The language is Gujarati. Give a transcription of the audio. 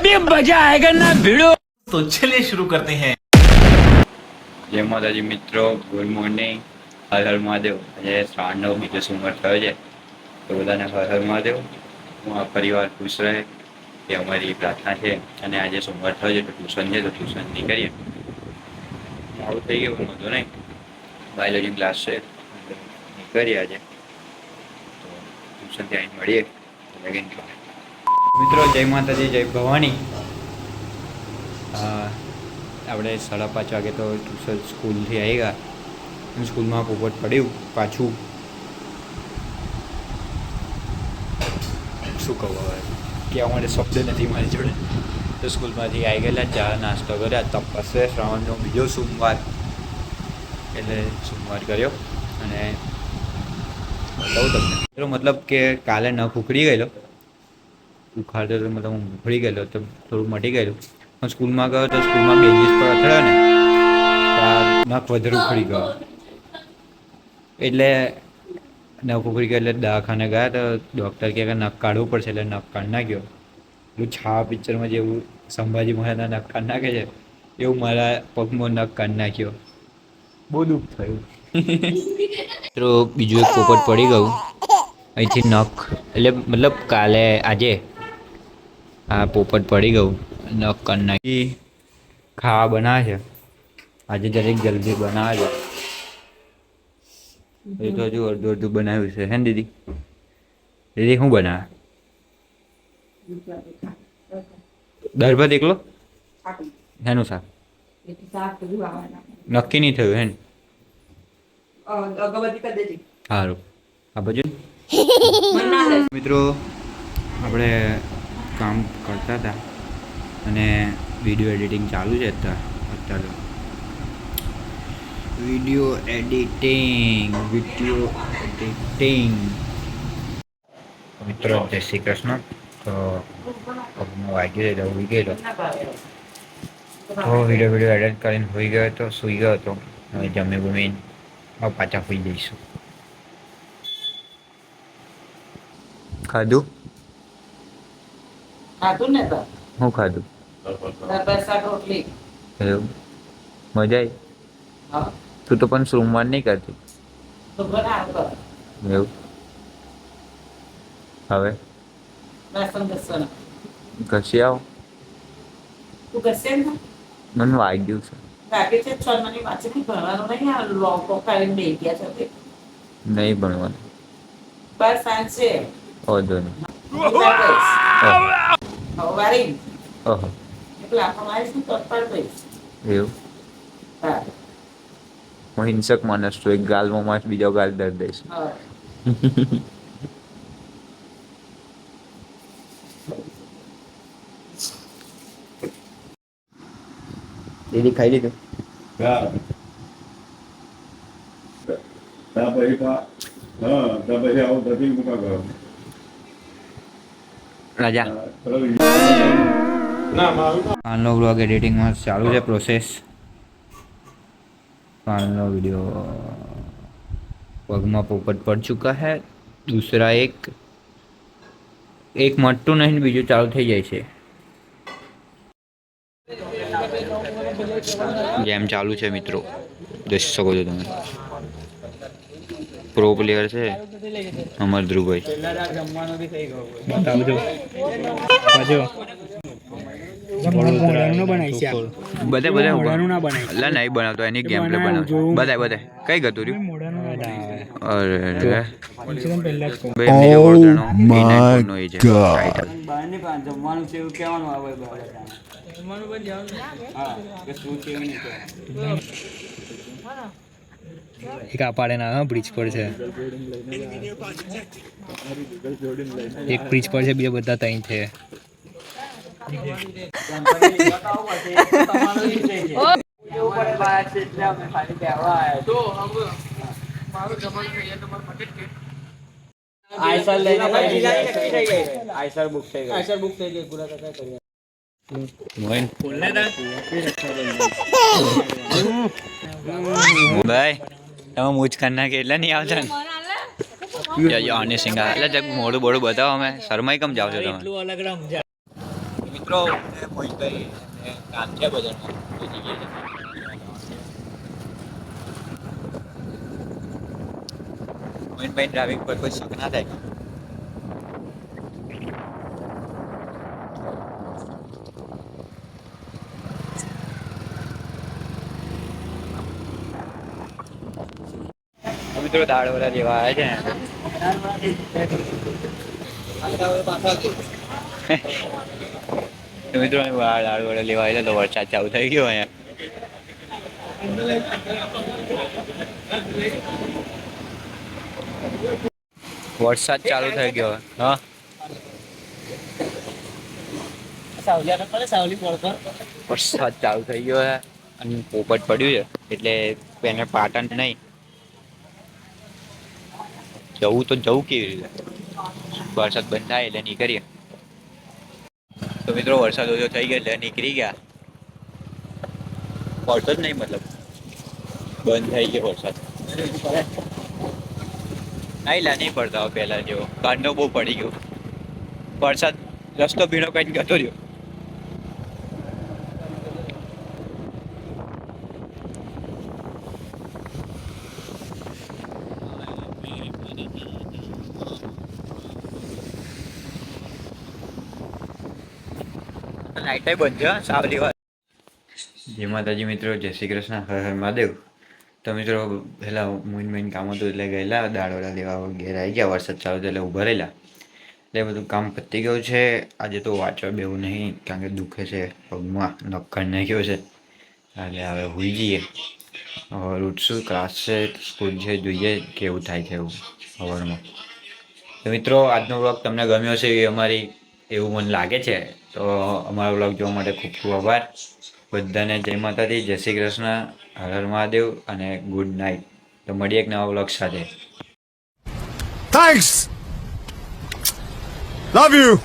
अभी मजा आएगा ना भिड़ो तो चलिए शुरू करते हैं જય માતાજી મિત્રો ગુડ મોર્નિંગ હર હર મહાદેવ આજે શ્રાવણનો બીજો સોમવાર થયો છે તો બધાને હર હર મહાદેવ હું આ પરિવાર ખુશ રહે એ અમારી પ્રાર્થના છે અને આજે સોમવાર થયો છે તો ટ્યુશન છે તો ટ્યુશન નીકળીએ આવું થઈ ગયું વાંધો નહીં બાયોલોજી ક્લાસ છે નીકળીએ આજે તો ટ્યુશનથી આવીને મળીએ લગીન મિત્રો જય માતાજી જય ભવાની. આપણે સાડા પાંચ વાગે તો ટ્યુશન સ્કૂલથી આવી ગયા સ્કૂલમાં પોપટ પડ્યું પાછું. શું કહું હવે? કહેવા માટે શબ્દ નથી મારી જોડે. તો સ્કૂલમાંથી આવી ગયેલા ચા નાસ્તો કર્યા તપસે શ્રાવણનો બીજો સોમવાર. એટલે સોમવાર કર્યો. અને બતાવું તમને. મતલબ કે કાલે નખ ઉખડી ગયેલો. ઉખાડતો તો મતલબ હું ઉખડી ગયેલો, તો થોડું મટી ગયેલું. હું સ્કૂલમાં ગયો તો સ્કૂલમાં બેન્ચીસ પર અથડાયો ને નાક વધારે ઉખડી ગયો. એટલે નખ ઉખડી ગયો, એટલે દવાખાને ગયા તો ડૉક્ટર કહે કે નાક કાઢવું પડશે, એટલે નાક કાઢ નાખ્યો. એટલું છા પિક્ચરમાં જેવું સંભાજી મહારાજના નાક કાઢ નાખે છે, એવું મારા પગમાં નખ કાઢ નાખ્યો. બહુ દુઃખ થયું. મિત્રો, બીજું એક પોપટ પડી ગયું. અહીંથી નખ, એટલે મતલબ કાલે આજે આ પોપટ પડી ગયું. નખ નાખી. ખાવા બનાવે છે. આજે દરેક જલ્દી બનાવે છે. એ તો હજુ અડધું અડધું બનાવ્યું છે. હે ને દીદી? દીદી શું બનાવે? દાળ ભાત એકલો? હેનું શાક? નક્કી નહીં થયું હે ને? સારું આ બાજુ? મિત્રો આપણે કામ કરતા હતા. અને વીડિયો એડિટિંગ ચાલુ છે અત્યારે અત્યારે. વીડિયો એડિટિંગ વીડિયો એડિટિંગ મિત્રો જય શ્રી કૃષ્ણ. તો પગમાં વાગ્યું એટલે ઉઈ ગયેલો. તો વીડિયો વીડિયો એડિટ કરીને હોઈ ગયો હતો સૂઈ ગયો હતો. હવે જમી બમીને પાછા હોઈ જઈશું. ખાધું? ખાધું ને તો? હું ખાધું. દાળ રોટલી. એવું. મજા આવી હા. તું તો પણ સોમવાર નહીં કરતી એવું. હવે? ઘસી આવો. તું ઘસે ને? મને વાગ્યું છે. લાગે છે છ મની પાછળથી ભણવાનું નહીં આ લોકો કાઢીને બેસી ગયા છે તે. નહીં ભણવાનું. સાંજ. વાંધો નહીં બીજા કહીશ. ઓહો હવે વારી ઓહો એટલે આપણે મારીશ ને તો એવું? હા. હું હિંસક માણસ છું એક ગાલમાં માસ બીજો ગાલ દર દઈશ દીદી ખાઈ લીધું? હા. પછી હા પછી આવું નથી મૂકા ગયો રાજા. કાલનો બ્લોગ એડિટિંગમાં ચાલુ છે પ્રોસેસ કાલનો વીડિયો પગમાં પોપટ પડ ચૂકા હે. દૂસરા એક એક મટતું નહીં બીજું ચાલુ થઈ જાય છે. જેમ ચાલુ છે મિત્રો. જોઈ શકો છો તમે. પ્રો પ્લેયર છે અમર ધ્રુવભાઈ. બધા બધા એટલે નહીં બનાવતો એની ગેમ પ્લે બનાવતો. બધા બધા કઈ ગતું રહ્યું? અરે રે ભાઈ એમની જે ઓળખાણો, A9 નો એ છે. એક આ પાડે ના બ્રિજ પર છે. એક બ્રિજ પર છે બીજા બધા ત્યાં છે. મોઈન. ભાઈ તમે મૂજ કરી નાખી એટલે નહીં આવતા ને. યા અને સિંગા એટલે જગ મોડું બોડું બતાવો અમે. શરમાઈ કેમ જાવ છો તમે? મિત્રો કામ છે બજારમાં તો મોહિતભાઈ ડ્રાઇવિંગ પર કોઈ શક ના થાય? મિત્રો દાળ વડા લેવા આવ્યા છે મિત્રો દાળ વડા લેવા આવ્યા તો વરસાદ ચાલુ થઈ ગયો અહીંયા. વરસાદ ચાલુ થઈ ગયો, હા. વરસાદ ચાલુ થઈ ગયો અને પોપટ પડ્યું છે, એટલે એને પાટણ નહીં. જવું તો જવું કેવી રીતે? વરસાદ બંધ થાય એટલે નીકળીએ. તો મિત્રો વરસાદ ઓછો થઈ ગયો એટલે નીકળી ગયા. જ નહીં મતલબ. બંધ થઈ ગયો વરસાદ. નહીં લા નહીં પડતા પહેલા જેવો. કાંડો બહુ પડી ગયો. વરસાદ રસ્તો ભીણો કઈ ગતો રહ્યો. લાઈટ બંધ સાવલી વાત. જય માતાજી મિત્રો, જય શ્રી કૃષ્ણ, હર હર મહાદેવ. તો મિત્રો, પહેલા મોઈન મોઈન કામ હતું એટલે ગયેલા દાળવડા લેવા ઘેર આવી ગયા, વરસાદ ચાલુ એટલે ઊભા રહેલા. એટલે બધું કામ પતી ગયું છે, આજે તો વાંચવા બેવું નહીં, કારણ કે દુખે છે, પગમાં નક્કર નાખ્યો છે. એટલે હવે હોઈ જઈએ. હવે ક્લાસ છે, સ્કૂલ છે, જોઈએ કેવું થાય છે એવું સવારમાં તો મિત્રો, આજનો વ્લોગ તમને ગમ્યો છે એ અમારી, એવું મને લાગે છે તો અમારો બ્લોગ જોવા માટે ખૂબ ખૂબ આભાર. બધાને જય માતાજી, જય શ્રી કૃષ્ણ, હર મહાદેવ અને ગુડ નાઇટ. તો મળીએ એક નવા બ્લોગ સાથે. Thanks love you.